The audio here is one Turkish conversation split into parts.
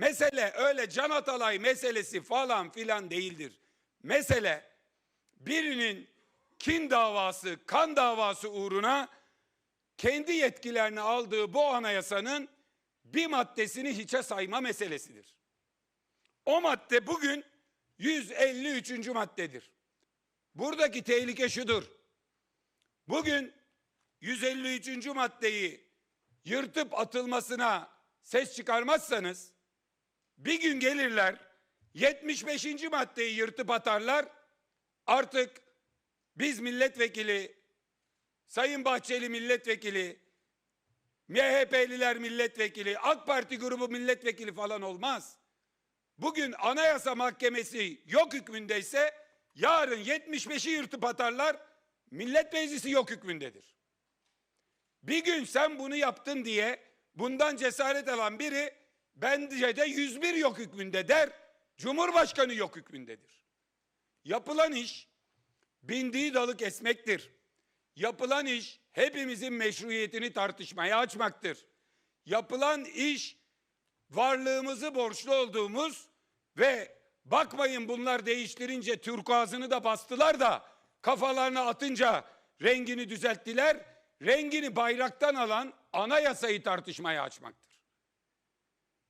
Mesele öyle Can Atalay meselesi falan filan değildir. Mesele birinin kin davası, kan davası uğruna kendi yetkilerini aldığı bu anayasanın bir maddesini hiçe sayma meselesidir. O madde bugün 153. maddedir. Buradaki tehlike şudur. Bugün 153. maddeyi yırtıp atılmasına ses çıkarmazsanız bir gün gelirler 75. maddeyi yırtıp atarlar. Artık biz milletvekili, Sayın Bahçeli milletvekili, MHP'liler milletvekili, AK Parti grubu milletvekili falan olmaz. Bugün Anayasa Mahkemesi yok hükmündeyse yarın 75'i yırtıp atarlar. Millet Meclisi yok hükmündedir. Bir gün sen bunu yaptın diye bundan cesaret alan biri bence de 101 yok hükmünde der. Cumhurbaşkanı yok hükmündedir. Yapılan iş bindiği dalı kesmektir. Yapılan iş hepimizin meşruiyetini tartışmaya açmaktır. Yapılan iş varlığımızı borçlu olduğumuz ve bakmayın bunlar değiştirince turkuazını da bastılar da kafalarına atınca rengini düzelttiler. Rengini bayraktan alan anayasayı tartışmaya açmaktır.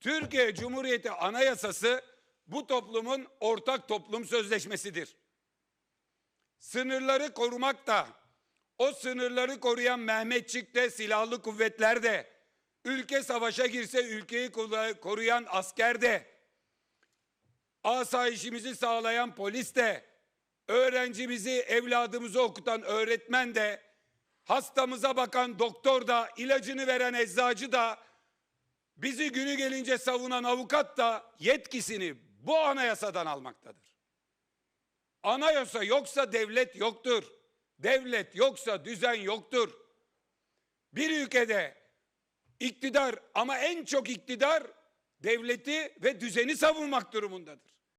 Türkiye Cumhuriyeti Anayasası bu toplumun ortak toplum sözleşmesidir. Sınırları korumak da o sınırları koruyan Mehmetçik de silahlı kuvvetler de ülke savaşa girse ülkeyi koruyan asker de asayişimizi sağlayan polis de öğrencimizi evladımızı okutan öğretmen de hastamıza bakan doktor da ilacını veren eczacı da bizi günü gelince savunan avukat da yetkisini bu anayasadan almaktadır. Anayasa yoksa devlet yoktur. Devlet yoksa düzen yoktur. Bir ülkede iktidar ama en çok iktidar devleti ve düzeni savunmak durumundadır.